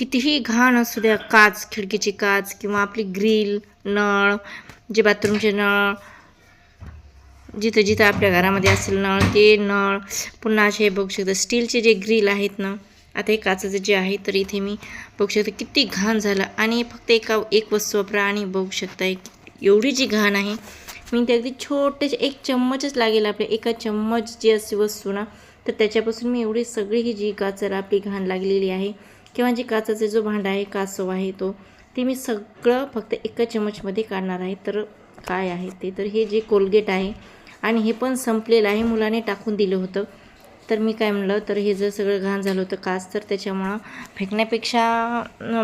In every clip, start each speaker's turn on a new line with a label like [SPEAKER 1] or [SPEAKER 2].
[SPEAKER 1] कितीही घाण असू द्या काच खिडकीची काच किंवा आपली ग्रिल नळ जे बाथरूमचे नळ जिथं जिथं आपल्या घरामध्ये असेल नळ ते नळ पुन्हा असे बघू शकता. स्टीलचे जे ग्रिल आहेत ना आता हे काचाचं जे आहे तर इथे मी बघू शकता किती घाण झालं. आणि फक्त एका एक वस्तू वापरा आणि बघू शकता एक एवढी जी घाण आहे मी ते अगदी छोटेसे एक चम्मचच लागेल आपल्या एका चम्मच जी अशी वस्तू ना तर त्याच्यापासून मी एवढी सगळी ही जी काचर आपली घाण लागलेली आहे किंवा जी काचाचा जो भांडा आहे कासव आहे तो ते मी सगळं फक्त एका चमचमध्ये काढणार आहे. तर काय आहे ते? तर हे जे कोलगेट आहे आणि हे पण संपलेलं आहे. मुलाने टाकून दिलं होतं. तर मी काय म्हणलं तर हे जर सगळं घाण झालं होतं काच तर त्याच्यामुळं फेकण्यापेक्षा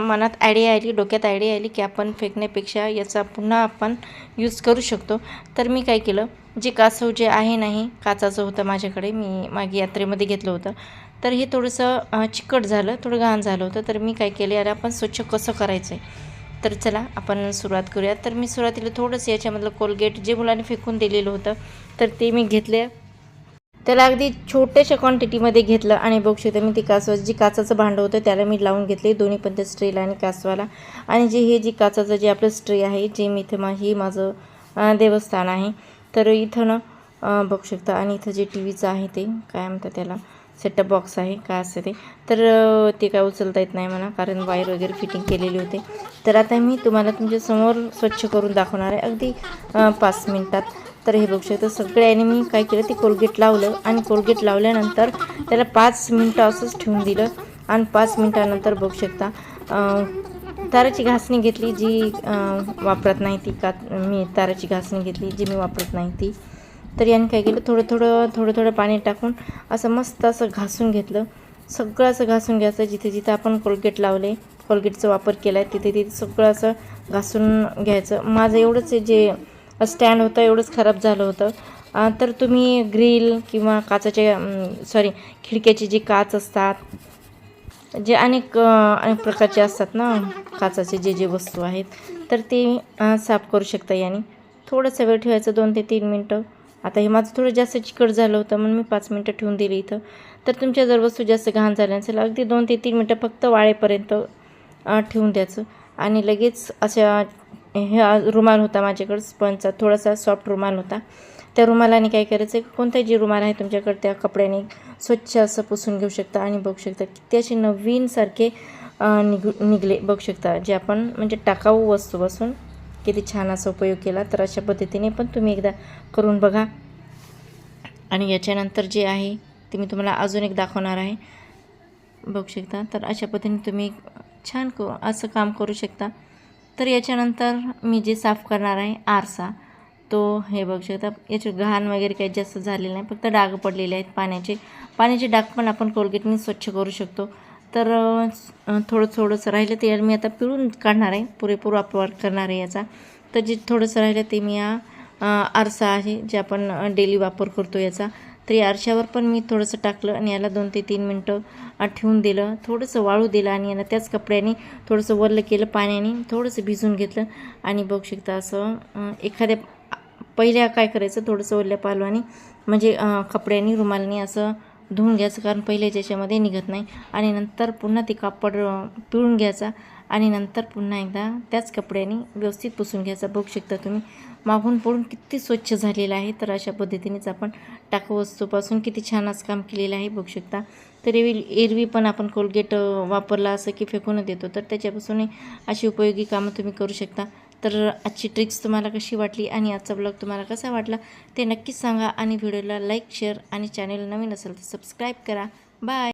[SPEAKER 1] मनात आयडिया आली डोक्यात आयडिया आली की आपण फेकण्यापेक्षा याचा पुन्हा आपण यूज करू शकतो. तर मी काय केलं जे कासव जे आहे नाही काचाचं होतं माझ्याकडे मी मागे यात्रेमध्ये घेतलं होतं. तर हे थोडंसं चिकट झालं थोडं घाण झालं होतं. तर मी काय केलं अरे आपण स्वच्छ कसं करायचं आहे तर चला आपण सुरुवात करूया. तर मी सुरुवातीला थोडंसं याच्यामधलं कोलगेट जे मुलाने फेकून दिलेलं होतं तर ते मी घेतले. त्याला अगदी छोट्याशा क्वांटिटीमध्ये घेतलं आणि बघू शकता मी ती कासवा जी काचाचं भांडं होतं त्याला मी लावून घेतले. दोन्ही पण त्या स्ट्रेला आणि कासवाला. आणि जे हे जी काचाचं जे आपलं स्ट्रे आहे जे मी इथं मा हे माझं देवस्थान आहे. तर इथं ना बघू शकता आणि इथं जे टी व्हीचं आहे ते काय म्हणतात त्याला सेटअप बॉक्स आहे काय असते ते. तर ते काय उचलता येत नाही मला कारण वायर वगैरे फिटिंग केलेली होते. तर आता मी तुम्हाला तुमच्यासमोर स्वच्छ करून दाखवणार आहे. अगदी पाच मिनटात. तर हे बघू शकता सगळ्यांनी मी काय केलं ते कोलगेट लावलं आणि कोलगेट लावल्यानंतर त्याला पाच मिनटं असंच ठेवून दिलं आणि पाच मिनटानंतर बघू शकता ताराची घासणी घेतली जी वापरत नाही ती का मी ताराची घासणी घेतली जी मी वापरत नाही ती. तर याने काय केलं थोडं थोडं थोडं थोडं पाणी टाकून असं मस्त असं घासून घेतलं. सगळं असं घासून घ्यायचं जिथे जिथे आपण कोलगेट लावले कोलगेटचा वापर केला आहे तिथे तिथे सगळं असं घासून घ्यायचं. माझं एवढंच आहे जे स्टँड होतं एवढंच खराब झालं होतं. तर तुम्ही ग्रिल किंवा काचाचे सॉरी खिडक्याची जी काच असतात जे अनेक अनेक प्रकारचे असतात ना काचाचे जे जे वस्तू आहेत तर ते साफ करू शकता याने. थोडंसं वेळ ठेवायचं दोन ते तीन मिनटं. आता हे माझं थोडं जास्त चिकट झालं होतं म्हणून मी पाच मिनटं ठेवून दिली इथं. तर तुमच्या जर वस्तू जास्त घाण झाल्या नसेल अगदी दोन ते तीन मिनटं फक्त वाळेपर्यंत ठेवून द्यायचं. आणि लगेच अशा हा रुमाल होता माझ्याकडं स्पंजचा थोडासा सॉफ्ट रुमाल होता. त्या रुमालाने काय करायचं कोणताही जे रुमाल आहे तुमच्याकडे त्या कपड्याने स्वच्छ असं पुसून घेऊ शकता आणि बघू शकता. किती असे नवीनसारखे निघू निघले बघू शकता जे आपण म्हणजे टाकाऊ वस्तूपासून किती छान असा उपयोग केला. तर अशा पद्धतीने पण तुम्ही एकदा करून बघा. आणि याच्यानंतर जे आहे ते मी तुम्हाला अजून एक दाखवणार आहे. बघू शकता. तर अशा पद्धतीने तुम्ही छान क असं काम करू शकता. तर याच्यानंतर मी जे साफ करणार आहे आरसा तो हे बघू शकता. याचे घाण वगैरे काही जास्त झालेलं नाही फक्त डाग पडलेले आहेत पाण्याचे. पाण्याचे डाग पण आपण कोलगेटने स्वच्छ करू शकतो. तर थोडं थोडंसं राहिलं ते मी आता पिळून काढणार आहे. पुरेपूर वापर करणार आहे याचा. तर जे थोडंसं राहिलं ते मी हा आरसा आहे जे आपण डेली वापर करतो याचा. तर या आरशावर पण मी थोडंसं टाकलं आणि याला दोन ते तीन मिनटं ठेवून दिलं. थोडंसं वाळू दिलं आणि याला त्याच कपड्याने थोडंसं वल्ल केलं पाण्याने थोडंसं भिजून घेतलं. आणि बघू शकता असं एखाद्या पहिल्या काय करायचं थोडंसं ओल्या पालवानी म्हणजे कपड्याने रुमालने असं धुवून घ्यायचं. कारण पहिले याच्यामध्ये निघत नाही. आणि नंतर पुन्हा ते कापड पिळून घ्यायचा. आणि नंतर पुन्हा एकदा त्याच कपड्याने व्यवस्थित पुसून घ्यायचा. बघू शकता तुम्ही मागून पडून किती स्वच्छ झालेलं आहे. तर अशा पद्धतीनेच आपण टाकू वस्तूपासून किती छान असं काम केलेलं आहे. बघू शकता. तर एरवी एरवी पण आपण कोलगेट वापरला असं की फेकून देतो. तर त्याच्यापासूनही अशी उपयोगी कामं तुम्ही करू शकता. तर आजची ट्रिक्स तुम्हाला कशी वाटली आणि आजचा ब्लॉग तुम्हाला कसा वाटला ते नक्कीच सांगा आणि व्हिडिओला लाईक शेअर आणि चॅनल नवीन असेल तर सबस्क्राईब करा. बाय